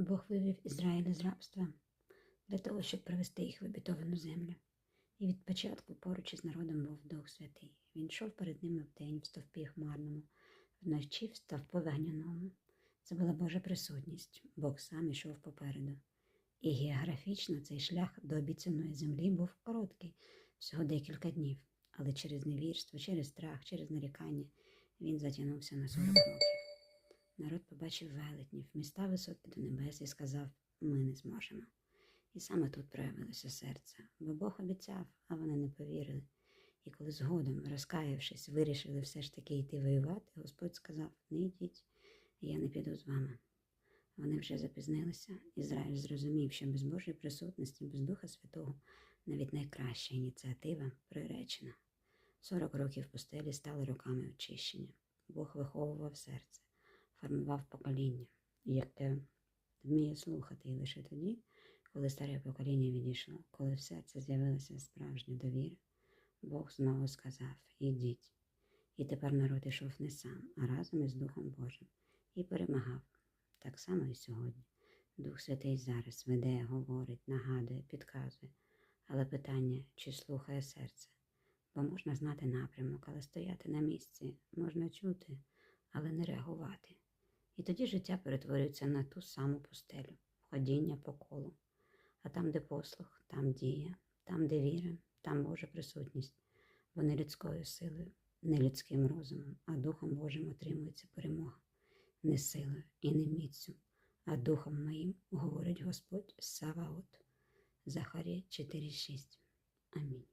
Бог вивів Ізраїля з рабства для того, щоб привести їх в обітовану землю. І від початку поруч із народом був Дух Святий. Він йшов перед ними вдень в стовпі хмарному, вночі в стовпу вогняному. Це була Божа присутність, Бог сам ішов попереду. І географічно цей шлях до обіцяної землі був короткий, всього декілька днів, але через невірство, через страх, через нарікання він затягнувся на 40 років. Народ побачив велетнів, міста високі до небес і сказав: ми не зможемо. І саме тут проявилося серце, бо Бог обіцяв, а вони не повірили. І коли згодом, розкаявшись, вирішили все ж таки йти воювати, Господь сказав: Не йдіть, я не піду з вами. Вони вже запізнилися. Ізраїль зрозумів, що без Божої присутності, без Духа Святого, навіть найкраща ініціатива приречена. Сорок років пустелі стали роками очищення. Бог виховував серце, формував покоління, яке вміє слухати і лише тоді, коли старе покоління відійшло, коли в серці з'явилася справжня довіра, Бог знову сказав: Ідіть. І тепер народ ішов не сам, а разом із Духом Божим і перемагав. Так само і сьогодні. Дух Святий зараз веде, говорить, нагадує, підказує. Але питання, чи слухає серце? Бо можна знати напрямок, але стояти на місці, можна чути, але не реагувати. І тоді життя перетворюється на ту саму пустелю, ходіння по колу. А там, де послух, там дія, там, де віра, там Божа присутність, бо не людською силою, не людським розумом, а Духом Божим отримується перемога, не силою і не міцю, а Духом моїм, говорить Господь Саваот. Захарія 4.6. Амінь.